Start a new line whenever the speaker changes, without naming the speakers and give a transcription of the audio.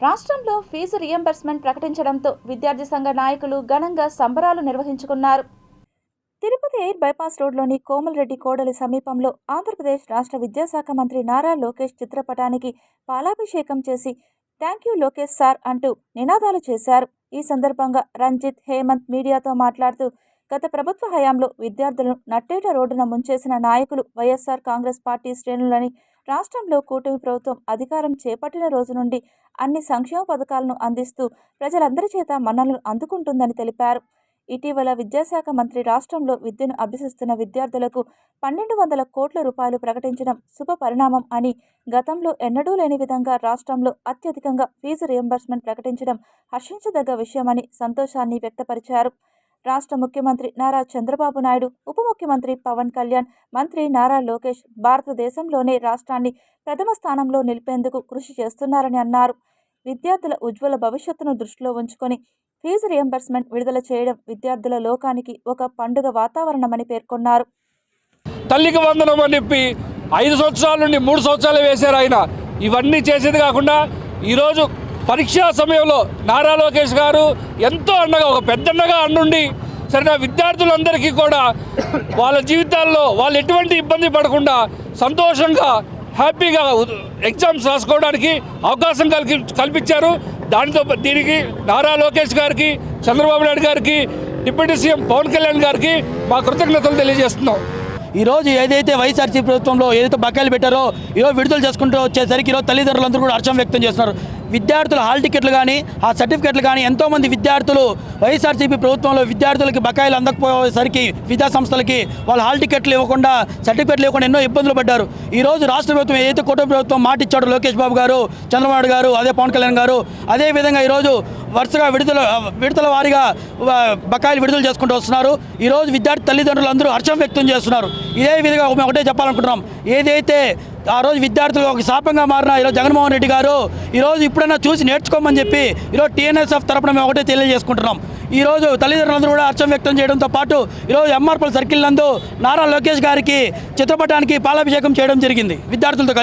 రాష్ట్రంలో fee reimbursement ప్రకటించడంతో విద్యార్థి సంఘ నాయకులు ఘనంగా సంబరాలు నిర్వహించుకున్నారు. తిరుపతి ఎయిర్ బైపాస్ రోడ్లోని కోమలరెడ్డి కోడలి సమీపంలో ఆంధ్రప్రదేశ్ రాష్ట్ర విద్యాశాఖ మంత్రి నారా లోకేష్ చిత్రపటానికి పాలాభిషేకం చేసి థ్యాంక్ యూ లోకేష్ సార్ అంటూ నినాదాలు చేశారు. ఈ సందర్భంగా రంజిత్ హేమంత్ మీడియాతో మాట్లాడుతూ గత ప్రభుత్వ హయాంలో విద్యార్థులను నట్టేట రోడ్డున ముంచేసిన నాయకులు వైఎస్ఆర్ కాంగ్రెస్ పార్టీ శ్రేణులని రాష్ట్రంలో కూటమి ప్రభుత్వం అధికారం చేపట్టిన రోజు నుండి అన్ని సంక్షేమ పథకాలను అందిస్తూ ప్రజలందరి చేత మన్నలను అందుకుంటుందని తెలిపారు. ఇటీవల విద్యాశాఖ మంత్రి రాష్ట్రంలో విద్యను అభ్యసిస్తున్న విద్యార్థులకు పన్నెండు వందల కోట్ల రూపాయలు ప్రకటించడం శుభ పరిణామం అని గతంలో ఎన్నడూ లేని విధంగా రాష్ట్రంలో అత్యధికంగా ఫీజు రియంబర్స్మెంట్ ప్రకటించడం హర్షించదగ్గ విషయమని సంతోషాన్ని వ్యక్తపరిచారు. రాష్ట్ర ముఖ్యమంత్రి నారా చంద్రబాబు నాయుడు ఉప ముఖ్యమంత్రి పవన్ కళ్యాణ్ మంత్రి నారా లోకేష్ భారతదేశంలోనే రాష్ట్రాన్ని ప్రథమ స్థానంలో నిలిపేందుకు కృషి చేస్తున్నారని అన్నారు. విద్యార్థుల ఉజ్వల భవిష్యత్తును దృష్టిలో ఉంచుకొని ఫీజు రియంబర్స్మెంట్ విడుదల చేయడం విద్యార్థుల లోకానికి ఒక పండుగ వాతావరణమని పేర్కొన్నారు.
తల్లికి వందనం అని చెప్పి ఐదు సంవత్సరాల నుండి మూడు సంవత్సరాలు వేశారు ఆయన. ఇవన్నీ చేసేది కాకుండా ఈరోజు పరీక్షా సమయంలో నారా లోకేష్ గారు ఎంతో అండగా ఒక పెద్దన్నగా అండుండి సరైన విద్యార్థులందరికీ కూడా వాళ్ళ జీవితాల్లో వాళ్ళు ఎటువంటి ఇబ్బంది పడకుండా సంతోషంగా హ్యాపీగా ఎగ్జామ్స్ రాసుకోవడానికి అవకాశం కలిగి కల్పించారు. దానితో దీనికి నారా లోకేష్ గారికి చంద్రబాబు నాయుడు గారికి డిప్యూటీ సీఎం పవన్ కళ్యాణ్ గారికి మా కృతజ్ఞతలు తెలియజేస్తున్నాం.
ఈరోజు ఏదైతే వైఎస్ఆర్సీ ప్రభుత్వంలో ఏదైతే బకాయిలు పెట్టారో ఈరోజు విడుదల చేసుకుంటూ వచ్చేసరికి ఈరోజు తల్లిదండ్రులందరూ కూడా హర్షం వ్యక్తం చేస్తున్నారు. విద్యార్థుల హాల్ టికెట్లు కానీ ఆ సర్టిఫికెట్లు కానీ ఎంతోమంది విద్యార్థులు వైఎస్ఆర్సీపీ ప్రభుత్వంలో విద్యార్థులకి బకాయిలు అందకపోయేసరికి విద్యా సంస్థలకి వాళ్ళు హాల్ టికెట్లు ఇవ్వకుండా సర్టిఫికెట్లు ఇవ్వకుండా ఎన్నో ఇబ్బందులు పడ్డారు. ఈరోజు రాష్ట్ర ప్రభుత్వం ఏదైతే కుటుంబ ప్రభుత్వం మాట ఇచ్చాడో లోకేష్ బాబు గారు చంద్రబాబు గారు అదే పవన్ కళ్యాణ్ గారు అదే విధంగా ఈరోజు వరుసగా విడుదల విడుదల వారీగా బకాయిలు విడుదల చేసుకుంటూ వస్తున్నారు. ఈరోజు విద్యార్థి తల్లిదండ్రులు అందరూ హర్షం వ్యక్తం చేస్తున్నారు. ఇదే విధంగా మేము ఒకటే చెప్పాలనుకుంటున్నాం. ఏదైతే ఆ రోజు విద్యార్థులు ఒక శాపంగా మారిన ఈరోజు జగన్మోహన్ రెడ్డి గారు ఈరోజు ఇప్పుడైనా చూసి నేర్చుకోమని చెప్పి ఈరోజు టీఎన్ఎస్ఎఫ్ తరపున మేము ఒకటే తెలియజేసుకుంటున్నాం. ఈరోజు తల్లిదండ్రులందరూ కూడా హర్షం వ్యక్తం చేయడంతో పాటు ఈరోజు ఎంఆర్పల్ సర్కిల్ నందు నారా లోకేష్ గారికి చిత్రపటానికి పాలాభిషేకం చేయడం జరిగింది. విద్యార్థులతో